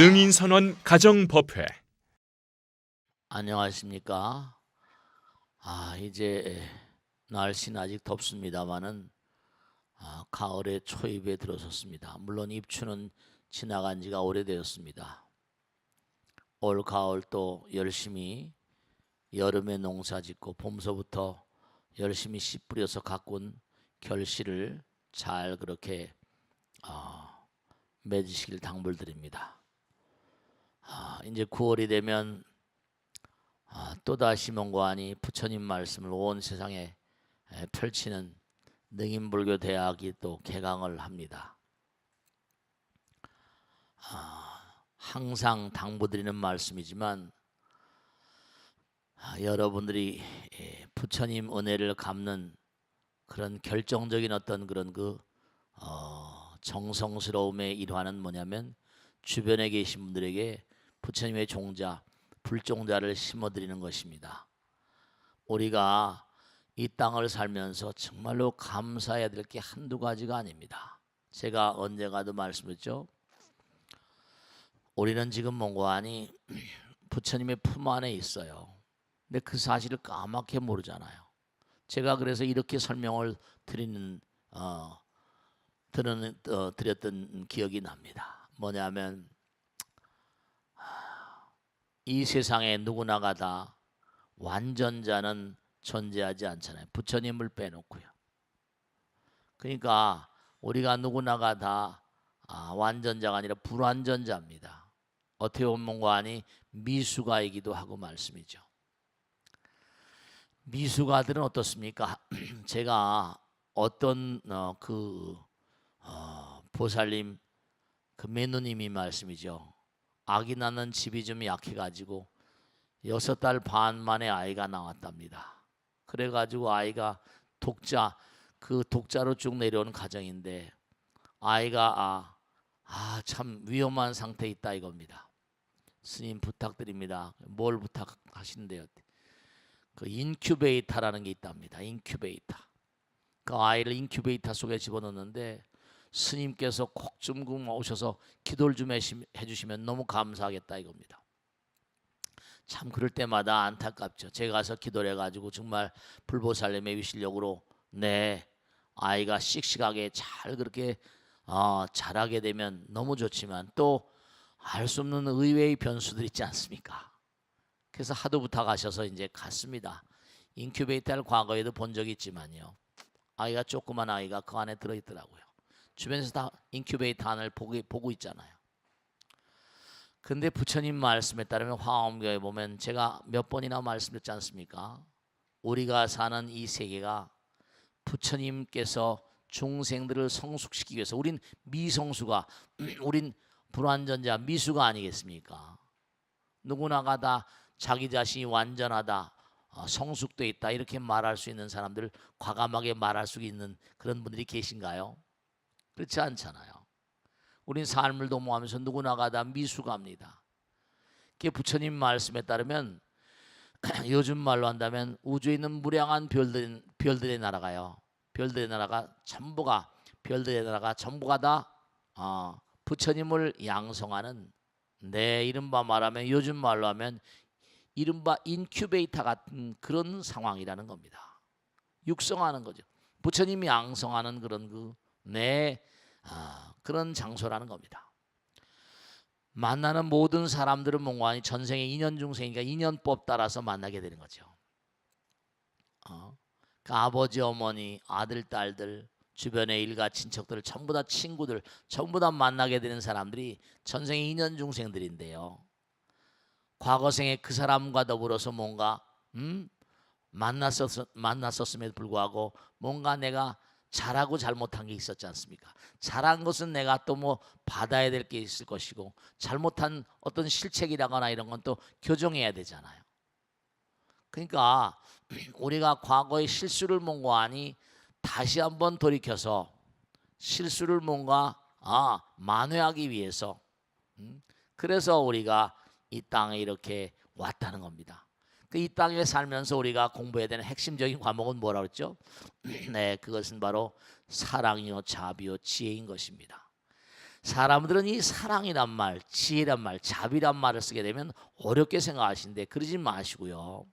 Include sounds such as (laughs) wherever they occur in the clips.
능인선원 가정법회 안녕하십니까? 아 이제 날씨는 아직 덥습니다만은 아, 가을의 초입에 들어섰습니다. 물론 입추는 지나간 지가 오래되었습니다. 올 가을 또 열심히 여름에 농사 짓고 봄서부터 열심히 씨 뿌려서 가꾼 결실을 잘 그렇게 어, 맺으시길 당부드립니다. 아, 이제 9월이 되면 아, 또다시 mon고하니 부처님 말씀을 온 세상에 에, 펼치는 능인불교 대학이 또 개강을 합니다. 아, 항상 당부드리는 말씀이지만 아, 여러분들이 예, 부처님 은혜를 갚는 그런 결정적인 어떤 그런 그 어, 정성스러움의 일환은 뭐냐면 주변에 계신 분들에게 부처님의 종자 불종자를 심어드리는 것입니다. 우리가 이 땅을 살면서 정말로 감사해야 될 게 한두 가지가 아닙니다. 제가 언젠가도 말씀했죠. 우리는 지금 몽고하니 부처님의 품 안에 있어요. 근데 그 사실을 까맣게 모르잖아요. 제가 그래서 이렇게 설명을 드리는 어, 드는, 어, 드렸던 기억이 납니다. 뭐냐면 이 세상에 누구나가 다 완전자는 존재하지 않잖아요. 부처님을 빼놓고요. 그러니까 우리가 누구나가 다 아, 완전자가 아니라 불완전자입니다. 어떻게 보면 아니 미수가이기도 하고 말씀이죠. 미수가들은 어떻습니까? (clears throat) 제가 어떤 어, 그 어, 보살님 그 매누님이 말씀이죠. 아기 낳는 집이 좀 약해가지고 여섯 달 반 만에 아이가 나왔답니다. 그래가지고 아이가 독자 그 독자로 쭉 내려오는 가정인데 아이가 아, 참 위험한 상태에 있다 이겁니다. 스님 부탁드립니다. 뭘 부탁하신대요? 그 인큐베이터라는 게 있답니다. 인큐베이터. 그 아이를 인큐베이터 속에 집어넣는데 스님께서 꼭좀 오셔서 기도를 좀 해주시면 너무 감사하겠다 이겁니다. 참 그럴 때마다 안타깝죠. 제가 가서 기도를 해가지고 정말 불보살님의 위실력으로 네 아이가 씩씩하게 잘 그렇게 어, 자라게 되면 너무 좋지만 또 알 수 없는 의외의 변수들 있지 않습니까? 그래서 하도 부탁하셔서 이제 갔습니다. 인큐베이터를 과거에도 본 적이 있지만요. 아이가 조그만 아이가 그 안에 들어있더라고요. 주변에서 다 인큐베이터 안을 보고, 보고 있잖아요. 근데 부처님 말씀에 따르면 화엄교에 보면 제가 몇 번이나 말씀드렸지 않습니까? 우리가 사는 이 세계가 부처님께서 중생들을 성숙시키기 위해서 우린 미성수가 (clears throat) 우린 불완전자 미수가 아니겠습니까? 누구나가 다 자기 자신이 완전하다 어, 성숙돼 있다 이렇게 말할 수 있는 사람들 과감하게 말할 수 있는 그런 분들이 계신가요? 그렇지 않잖아요. 우린 삶을 도모하면서 누구나가 다 미숙합니다. 그 부처님 말씀에 따르면 (clears throat) 요즘 말로 한다면 우주에 있는 무량한 별들 별들의 나라가요. 별들의 나라가 전부가 별들의 나라가 전부가 다 어, 부처님을 양성하는 내 이른바 말하면 요즘 말로 하면 이른바 인큐베이터 같은 그런 상황이라는 겁니다. 육성하는 거죠. 부처님이 양성하는 그런 그 내 아, 그런 장소라는 겁니다. 만나는 모든 사람들은 몽환이 전생의 인연 중생이니까 인연법 따라서 만나게 되는 거죠. 어? 그 아버지 어머니 아들 딸들 주변의 일가 친척들 전부 다 친구들 전부 다 만나게 되는 사람들이 전생의 인연 중생들인데요. 과거생에 그 사람과 더불어서 뭔가 음? 만났었 만났었음에도 불구하고 뭔가 내가 잘하고 잘못한 게 있었지 않습니까? 잘한 것은 내가 또 뭐 받아야 될 게 있을 것이고 잘못한 어떤 실책이라거나 이런 건 또 교정해야 되잖아요. 그러니까 (clears throat) 우리가 과거의 실수를 뭔가하니 다시 한번 돌이켜서 실수를 뭔가 아 만회하기 위해서 음? 그래서 우리가 이 땅에 이렇게 왔다는 겁니다. 그이 땅에 살면서 우리가 공부해야 되는 핵심적인 과목은 뭐라고 했죠? (clears throat) 네, 그것은 바로 사랑이요, 자비요, 지혜인 것입니다. 사람들은 이 사랑이란 말, 지혜란 말, 자비란 말을 쓰게 되면 어렵게 생각하시는데 그러지 마시고요.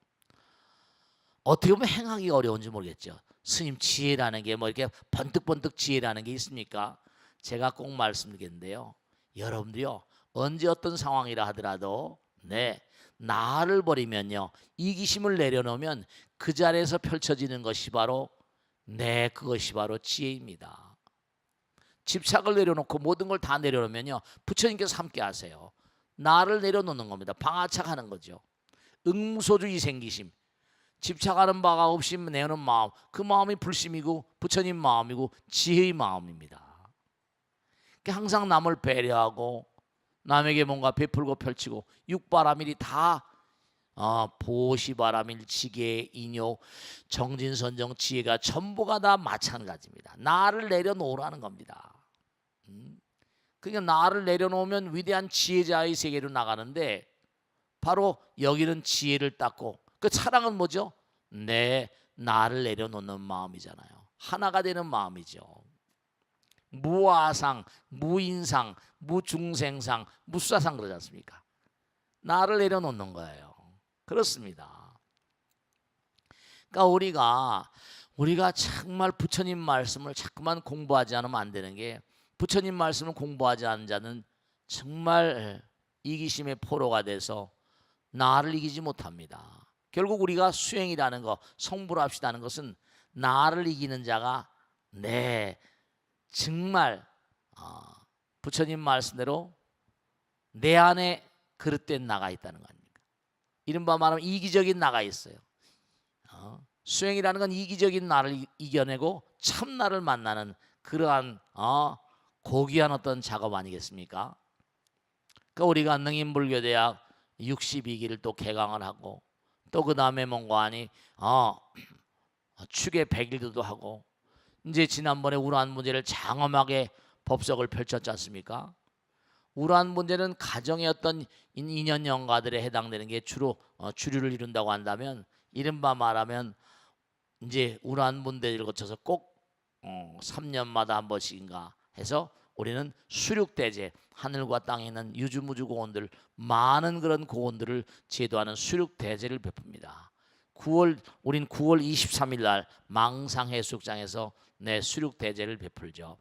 어떻게 보면 행하기 어려운지 모르겠죠. 스님 지혜라는 게 뭐 이렇게 번뜩번뜩 지혜라는 게 있습니까? 제가 꼭 말씀드리겠는데요. 여러분들요 언제 어떤 상황이라 하더라도 네 나를 버리면요 이기심을 내려놓으면 그 자리에서 펼쳐지는 것이 바로 네 그것이 바로 지혜입니다. 집착을 내려놓고 모든 걸 다 내려놓으면요 부처님께서 함께 하세요. 나를 내려놓는 겁니다. 방아착하는 거죠. 응무소주 이생기심 집착하는 바가 없이 내는 마음 그 마음이 불심이고 부처님 마음이고 지혜의 마음입니다. 그러니까 항상 남을 배려하고 남에게 뭔가 베풀고 펼치고 육바라밀이 다 어, 보시바라밀 지계 인욕 정진선정 지혜가 전부가 다 마찬가지입니다. 나를 내려놓으라는 겁니다. 음. 그러니까 나를 내려놓으면 위대한 지혜자의 세계로 나가는데 바로 여기는 지혜를 닦고 그 사랑은 뭐죠? 내 나를 내려놓는 마음이잖아요. 하나가 되는 마음이죠. 무아상, 무인상, 무중생상, 무사상 그러지 않습니까? 나를 내려놓는 거예요. 그렇습니다. 그러니까 우리가 우리가 정말 부처님 말씀을 자꾸만 공부하지 않으면 안 되는 게 부처님 말씀을 공부하지 않은 자는 정말 이기심의 포로가 돼서 나를 이기지 못합니다. 결국 우리가 수행이라는 거, 성불합시다는 것은 나를 이기는 자가 내 정말 어, 부처님 말씀대로 내 안에 그릇된 나가 있다는 거 아닙니까? 이른바 말하면 이기적인 나가 있어요. 어, 수행이라는 건 이기적인 나를 이- 이겨내고 참 나를 만나는 그러한 어, 고귀한 어떤 작업 아니겠습니까? 그러니까 우리가 능인불교대학 62기를 또 개강을 하고 또 그 다음에 뭔가 하니 어, (clears throat) 축의 100일도 하고 이제 지난번에 우란 문제를 장엄하게 법석을 펼쳤지 않습니까? 우란 문제는 가정의 어떤 인- 인연 영가들에 해당되는 게 주로 어, 주류를 이룬다고 한다면 이른바 말하면 이제 우란 문제를 거쳐서 꼭 어, 3년마다 한 번씩인가 해서 우리는 수륙 대제 하늘과 땅에 있는 유주무주 고원들 많은 그런 고원들을 제도하는 수륙 대제를 베풉니다. 9월 우린 9월 23일 날 망상 해수욕장에서 내 수륙 대제를 베풀죠.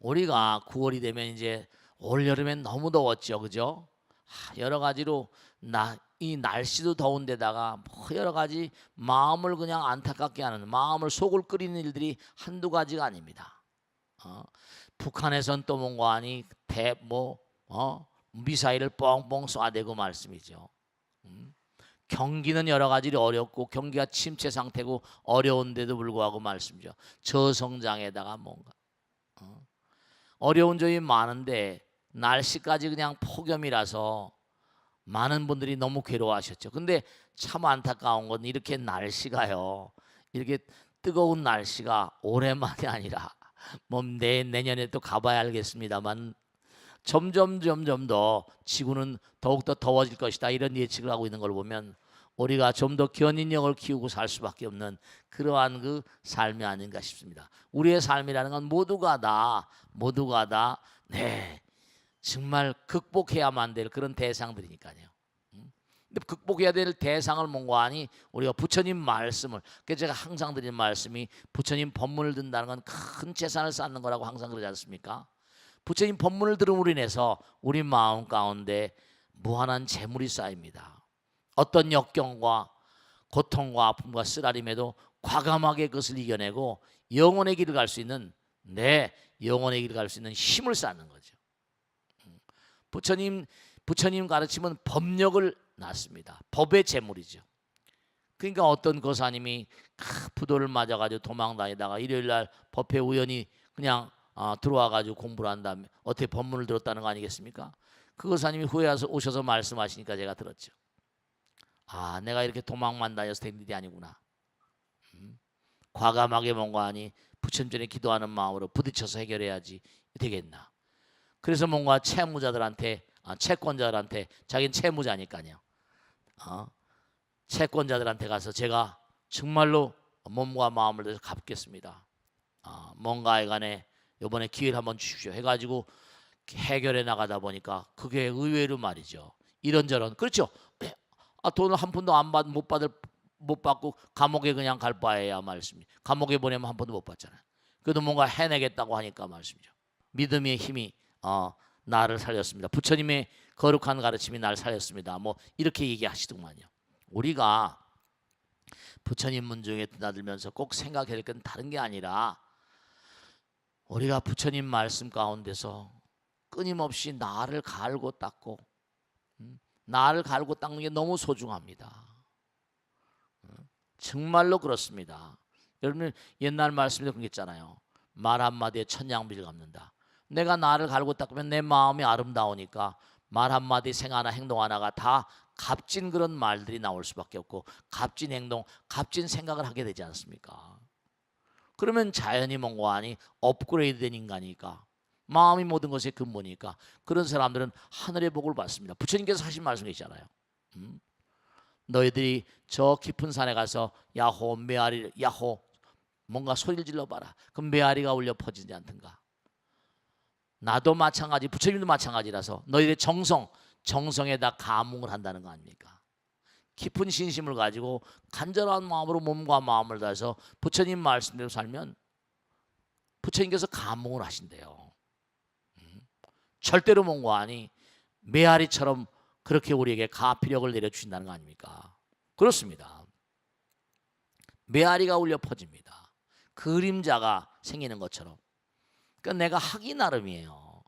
우리가 9월이 되면 이제 올 여름엔 너무 더웠죠, 그죠? 하, 여러 가지로 나 이 날씨도 더운데다가 뭐 여러 가지 마음을 그냥 안타깝게 하는 마음을 속을 끓이는 일들이 한두 가지가 아닙니다. 어? 북한에선 또 뭔가 하니 대뭐 어? 미사일을 뻥뻥 쏴대고 말씀이죠. 경기는 여러 가지로 어렵고 경기가 침체 상태고 어려운데도 불구하고 말씀이죠. 저성장에다가 뭔가 어. 어려운 점이 많은데 날씨까지 그냥 폭염이라서 많은 분들이 너무 괴로워하셨죠. 근데 참 안타까운 건 이렇게 날씨가요. 이렇게 뜨거운 날씨가 오랜만이 아니라 (laughs) 뭐 내 내년에 또 가봐야 알겠습니다만 점점 점점 더 지구는 더욱 더 더워질 것이다 이런 예측을 하고 있는 걸 보면 우리가 좀 더 견인력을 키우고 살 수밖에 없는 그러한 그 삶이 아닌가 싶습니다. 우리의 삶이라는 건 모두가 다 모두가 다 네 정말 극복해야만 될 그런 대상들이니까요. 음. 근데 극복해야 될 대상을 뭔가 하니 우리가 부처님 말씀을 그래서 제가 항상 드리는 말씀이 부처님 법문을 든다는 건 큰 재산을 쌓는 거라고 항상 그러지 않습니까? 부처님 법문을 들음으로 인해서 우리 마음 가운데 무한한 재물이 쌓입니다. 어떤 역경과 고통과 아픔과 쓰라림에도 과감하게 그것을 이겨내고 영혼의 길을 갈 수 있는 내 영혼의 길을 갈 수 있는 힘을 쌓는 거죠. 음. 부처님 부처님 가르침은 법력을 낳습니다. 법의 재물이죠. 그러니까 어떤 거사님이 크, 부도를 맞아가지고 도망 다니다가 일요일 날 법회 우연히 그냥 아, 들어와 가지고 공부를 한 다음에 어떻게 법문을 들었다는 거 아니겠습니까? 그 거사님이 후에 와서 오셔서 말씀하시니까 제가 들었죠. 아, 내가 이렇게 도망만 다녀서 된 일이 아니구나. 음, 과감하게 뭔가 하니 부처님 전에 기도하는 마음으로 부딪혀서 해결해야지 되겠나. 그래서 뭔가 채무자들한테 아, 채권자들한테 자기는 채무자니까요. 어? 채권자들한테 가서 제가 정말로 몸과 마음을 다해서 갚겠습니다. 아, 뭔가에 관해 이번에 기회를 한번 주십시오 해가지고 해결해 나가다 보니까 그게 의외로 말이죠. 이런저런 그렇죠. (clears throat) 아 돈을 한 푼도 안 받 못 받을 못 받고 감옥에 그냥 갈 바에야 말씀이. 감옥에 보내면 한 푼도 못 받잖아요. 그래도 뭔가 해내겠다고 하니까 말씀이죠. 믿음의 힘이 어, 나를 살렸습니다. 부처님의 거룩한 가르침이 나를 살렸습니다. 뭐 이렇게 얘기하시더만요. 우리가 부처님 문중에 드나들면서 꼭 생각해야 될 건 다른 게 아니라 우리가 부처님 말씀 가운데서 끊임없이 나를 갈고 닦고 음, 나를 갈고 닦는 게 너무 소중합니다. 음, 정말로 그렇습니다. 여러분 옛날 말씀에 그런 게 있잖아요. 말 한마디에 천냥비를 갚는다. 내가 나를 갈고 닦으면 내 마음이 아름다우니까 말 한마디 생 하나 행동 하나가 다 값진 그런 말들이 나올 수밖에 없고 값진 행동, 값진 생각을 하게 되지 않습니까? 그러면 자연이 뭔가 아니 업그레이드 된 인간이니까 마음이 모든 것의 근본이니까 그런 사람들은 하늘의 복을 받습니다. 부처님께서 하신 말씀이 있잖아요. 음? 너희들이 저 깊은 산에 가서 야호 메아리 야호 뭔가 소리를 질러봐라. 그럼 메아리가 울려 퍼지지 않든가. 나도 마찬가지, 부처님도 마찬가지라서 너희의 정성, 정성에다 감흥을 한다는 거 아닙니까? 깊은 신심을 가지고 간절한 마음으로 몸과 마음을 다해서 부처님 말씀대로 살면 부처님께서 감흥을 하신대요. 음. 절대로 뭔가 아니 메아리처럼 그렇게 우리에게 가피력을 내려주신다는 거 아닙니까? 그렇습니다. 메아리가 울려 퍼집니다. 그림자가 생기는 것처럼. 그러니까 내가 하기 나름이에요.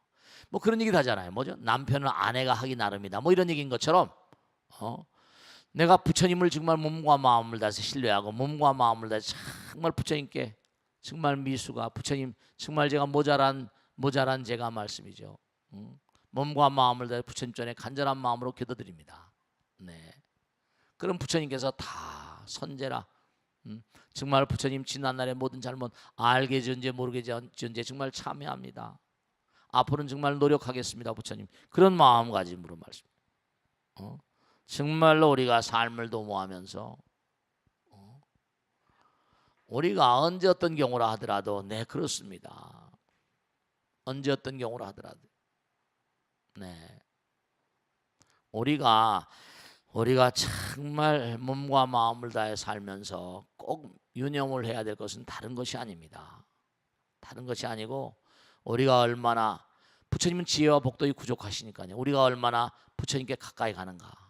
뭐 그런 얘기도 하잖아요. 뭐죠? 남편은 아내가 하기 나름이다. 뭐 이런 얘기인 것처럼 어? 내가 부처님을 정말 몸과 마음을 다해서 신뢰하고 몸과 마음을 다해서 정말 부처님께 정말 미수가 부처님 정말 제가 모자란 모자란 제가 말씀이죠. 음? 몸과 마음을 다해 부처님 전에 간절한 마음으로 기도드립니다. 네. 그럼 부처님께서 다 선제라. 음? 정말 부처님 지난 날의 모든 잘못 알게 지은지 모르게 지은지 정말 참여합니다. 앞으로는 정말 노력하겠습니다, 부처님. 그런 마음가짐으로 말씀. 어? 정말로 우리가 삶을 도모하면서 어? 우리가 언제 어떤 경우라 하더라도 네 그렇습니다. 언제 어떤 경우라 하더라도 네 우리가 우리가 정말 몸과 마음을 다해 살면서 꼭 유념을 해야 될 것은 다른 것이 아닙니다. 다른 것이 아니고 우리가 얼마나 부처님은 지혜와 복덕이 부족하시니까요. 우리가 얼마나 부처님께 가까이 가는가.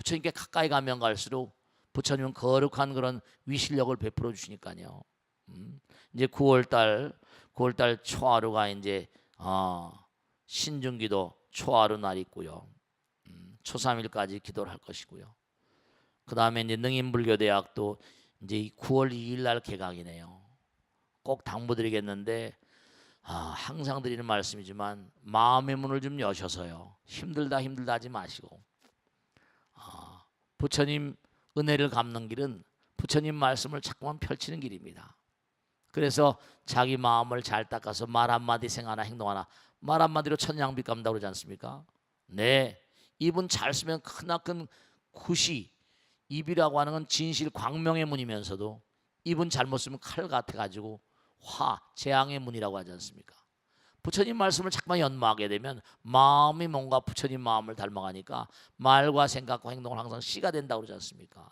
부처님께 가까이 가면 갈수록 부처님은 거룩한 그런 위실력을 베풀어 주시니까요. 음, 이제 9월달 9월달 초하루가 이제 어, 신중기도 초하루 날 있고요. 음, 초3일까지 기도를 할 것이고요. 그 다음에 이제 능인불교대학도 이제 9월 2일 날 개강이네요. 꼭 당부드리겠는데 아, 항상 드리는 말씀이지만 마음의 문을 좀 여셔서요. 힘들다 힘들다 하지 마시고 아, 부처님 은혜를 갚는 길은 부처님 말씀을 자꾸만 펼치는 길입니다. 그래서 자기 마음을 잘 닦아서 말 한마디 생하나 행동 하나 말 한마디로 천냥비 갚는다고 그러지 않습니까? 네. 입은 잘 쓰면 크나큰 굿이 입이라고 하는 건 진실 광명의 문이면서도 입은 잘못 쓰면 칼 같아 가지고 화 재앙의 문이라고 하지 않습니까? 부처님 말씀을 자꾸만 연마하게 되면 마음이 뭔가 부처님 마음을 닮아가니까 말과 생각과 행동은 항상 씨가 된다고 그러지 않습니까?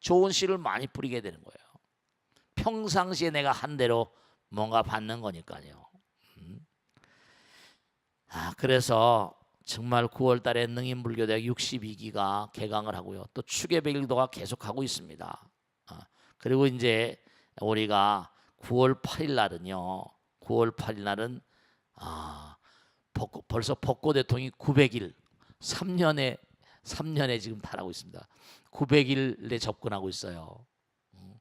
좋은 씨를 많이 뿌리게 되는 거예요. 평상시에 내가 한 대로 뭔가 받는 거니까요. 음. 아 그래서 정말 9월 달에 능인불교대학 62기가 개강을 하고요. 또 축의 백일도가 계속하고 있습니다. 아, 그리고 이제 우리가 9월 8일 날은요. 9월 8일 날은 아, 벚꽃, 벌써 벚꽃 대통령이 900일 3년에 3년에 지금 달하고 있습니다. 900일에 접근하고 있어요. 음,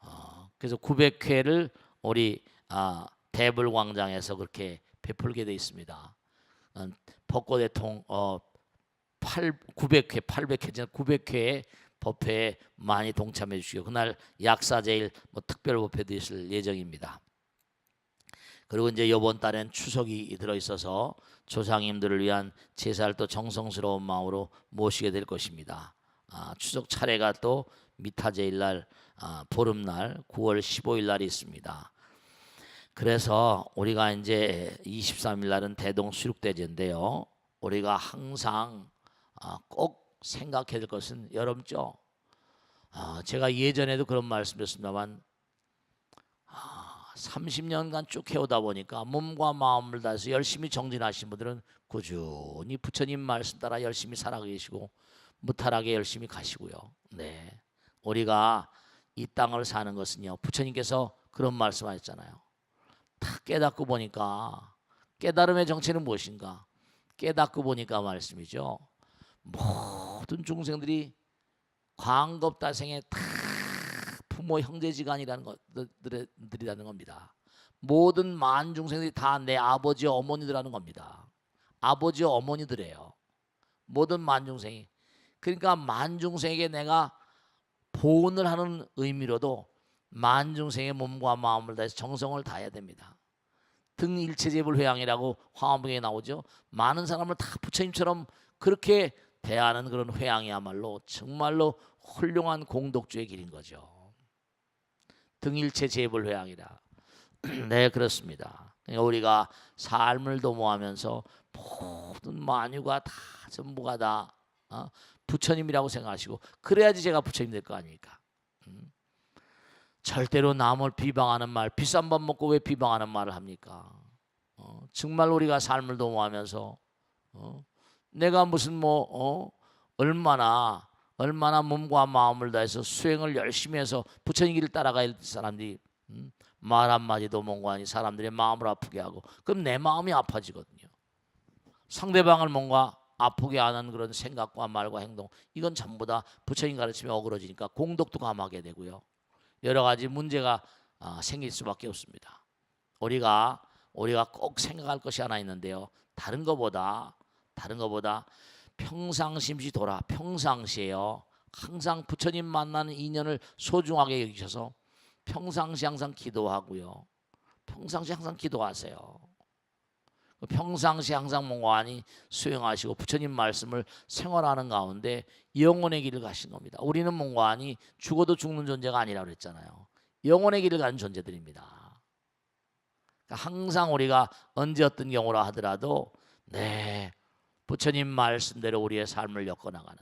아, 그래서 900회를 우리 아, 대불 광장에서 그렇게 베풀게 돼 있습니다. 어, 벚꽃 대통 어, 8 900회 800회 900회에 법회에 많이 동참해 주시고 그날 약사제일 뭐 특별 법회도 있을 예정입니다. 그리고 이제 이번 달엔 추석이 들어 있어서 조상님들을 위한 제사를 또 정성스러운 마음으로 모시게 될 것입니다. 아, 추석 차례가 또 미타제일 날 아, 보름날 9월 15일 날이 있습니다. 그래서 우리가 이제 23일 날은 대동 수륙대제인데요. 우리가 항상 아, 꼭 생각해야 될 것은 여러분죠. 아, 제가 예전에도 그런 말씀드렸습니다만 아, 30년간 쭉 해오다 보니까 몸과 마음을 다해서 열심히 정진하신 분들은 꾸준히 부처님 말씀 따라 열심히 살아가 계시고 무탈하게 열심히 가시고요. 네, 우리가 이 땅을 사는 것은요. 부처님께서 그런 말씀하셨잖아요. 다 깨닫고 보니까 깨달음의 정체는 무엇인가? 깨닫고 보니까 말씀이죠. 모든 중생들이 광겁다생의 다 부모 형제지간이라는 것들이라는 겁니다. 모든 만 중생들이 다 내 아버지 어머니들하는 겁니다. 아버지 어머니들이에요. 모든 만 중생이. 그러니까 만 중생에게 내가 보온을 하는 의미로도 만 중생의 몸과 마음을 다해서 정성을 다해야 됩니다. 등 일체제불 회양이라고 화엄경에 나오죠. 많은 사람을 다 부처님처럼 그렇게 대하는 그런 회양이야말로 정말로 훌륭한 공덕주의 길인 거죠. 등일체 제불 회양이라. (clears throat) 네 그렇습니다. 그러니까 우리가 삶을 도모하면서 모든 만유가 다 전부가 다 어, 부처님이라고 생각하시고 그래야지 제가 부처님 될 거 아닙니까? 음. 절대로 남을 비방하는 말, 비싼 밥 먹고 왜 비방하는 말을 합니까? 어, 정말 우리가 삶을 도모하면서 어, 내가 무슨 뭐 어, 얼마나 얼마나 몸과 마음을 다해서 수행을 열심히 해서 부처님 길을 따라갈 사람들이 음, 말 한마디도 뭔가니 사람들의 마음을 아프게 하고 그럼 내 마음이 아파지거든요. 상대방을 뭔가 아프게 하는 그런 생각과 말과 행동 이건 전부 다 부처님 가르침에 어그러지니까 공덕도 감하게 되고요. 여러 가지 문제가 아, 생길 수밖에 없습니다. 우리가 우리가 꼭 생각할 것이 하나 있는데요. 다른 것보다 다른 것보다 평상심시 돌아 평상시에요. 항상 부처님 만나는 인연을 소중하게 여기셔서 평상시 항상 기도하고요. 평상시 항상 기도하세요. 평상시 항상 몽관이 수행하시고 부처님 말씀을 생활하는 가운데 영혼의 길을 가신 겁니다. 우리는 몽관이 죽어도 죽는 존재가 아니라 그랬잖아요. 영혼의 길을 가는 존재들입니다. 그러니까 항상 우리가 언제 어떤 경우라 하더라도 네 부처님 말씀대로 우리의 삶을 엮어나가는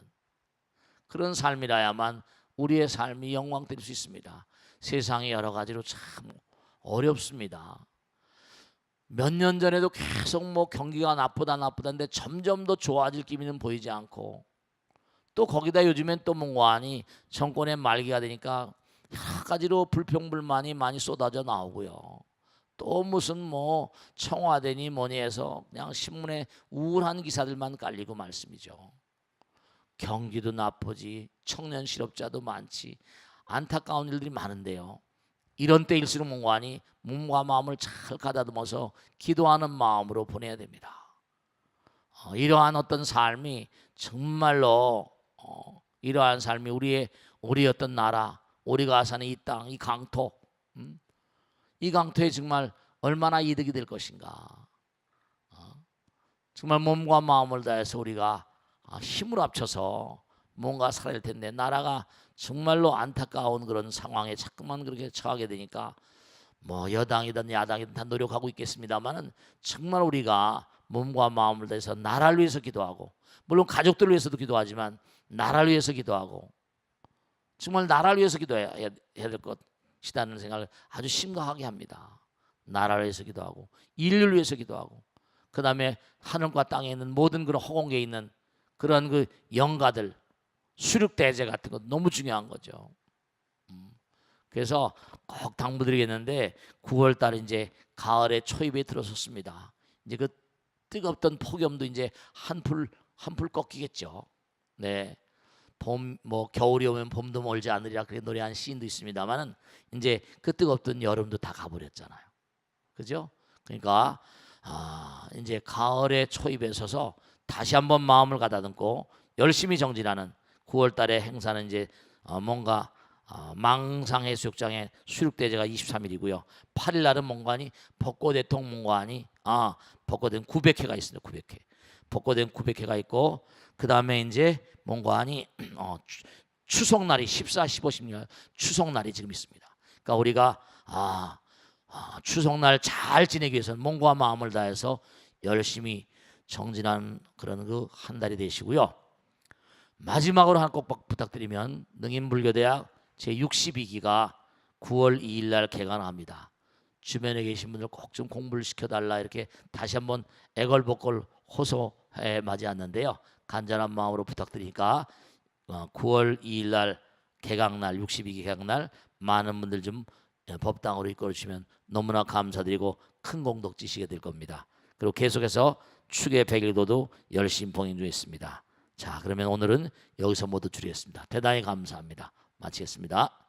그런 삶이라야만 우리의 삶이 영광될 수 있습니다. 세상이 여러 가지로 참 어렵습니다. 몇 년 전에도 계속 뭐 경기가 나쁘다 나쁘다는데 점점 더 좋아질 기미는 보이지 않고 또 거기다 요즘엔 또 뭔가니 정권의 말기가 되니까 여러 가지로 불평불만이 많이 쏟아져 나오고요. 또 무슨 뭐 청와대니 뭐니 해서 그냥 신문에 우울한 기사들만 깔리고 말씀이죠. 경기도 나쁘지 청년 실업자도 많지 안타까운 일들이 많은데요. 이런 때일수록 뭔가니 몸과 마음을 잘 가다듬어서 기도하는 마음으로 보내야 됩니다. 어, 이러한 어떤 삶이 정말로 어, 이러한 삶이 우리의 우리 어떤 나라 우리가 사는 이 땅, 이 강토, 음? 이 강토에 정말 얼마나 이득이 될 것인가. 어? 정말 몸과 마음을 다해서 우리가 아, 힘을 합쳐서 뭔가 살아야 될 텐데 나라가 정말로 안타까운 그런 상황에 자꾸만 그렇게 처하게 되니까 뭐 여당이든 야당이든 다 노력하고 있겠습니다만은 정말 우리가 몸과 마음을 다해서 나라를 위해서 기도하고 물론 가족들을 위해서도 기도하지만 나라를 위해서 기도하고 정말 나라를 위해서 기도해야 될 것 이라는 생각을 아주 심각하게 합니다. 나라를 위해서 기도하고 인류를 위해서 기도하고 그 다음에 하늘과 땅에 있는 모든 그런 허공에 있는 그런 그 영가들 수륙 대제 같은 거 너무 중요한 거죠. 음. 그래서 꼭 당부드리겠는데 9월 달 이제 가을의 초입에 들어섰습니다. 이제 그 뜨겁던 폭염도 이제 한풀 한풀 꺾이겠죠. 네. 봄 뭐 겨울이 오면 봄도 멀지 않으리라 그렇게 노래한 시인도 있습니다만은 이제 그 뜨겁던 여름도 다 가버렸잖아요. 그죠? 그러니까 아, 이제 가을의 초입에 서서 다시 한번 마음을 가다듬고 열심히 정진하는 9월 달에 행사는 이제 어, 뭔가 어, 망상해수욕장에 수륙대제가 23일이고요. 8일 날은 뭔가니 벚꽃대통 뭔가니 아 벚꽃은 900회가 있습니다. 900회. 벚꽃은 900회가 있고 그 다음에 이제 뭔가니 (clears throat) 어, 추- 추석날이 14, 15, 16일 추석날이 지금 있습니다. 그러니까 우리가 아 아, 추석날 잘 지내기 위해서는 몸과 마음을 다해서 열심히 정진한 그런 그 한 달이 되시고요. 마지막으로 한꼭 부탁드리면 능인불교대학 제 62기가 9월 2일 날 개강합니다. 주변에 계신 분들 꼭 좀 공부를 시켜달라 이렇게 다시 한번 애걸복걸 호소해 마지 않는데요. 간절한 마음으로 부탁드리니까 어, 9월 2일 날 개강날 62기 개강날 많은 분들 좀 예, 법당으로 이끌어 주시면 너무나 감사드리고 큰 공덕 지시게 될 겁니다. 그리고 계속해서 축의 백일도도 열심히 봉행 중에 있습니다. 자, 그러면 오늘은 여기서 모두 줄이겠습니다. 대단히 감사합니다. 마치겠습니다.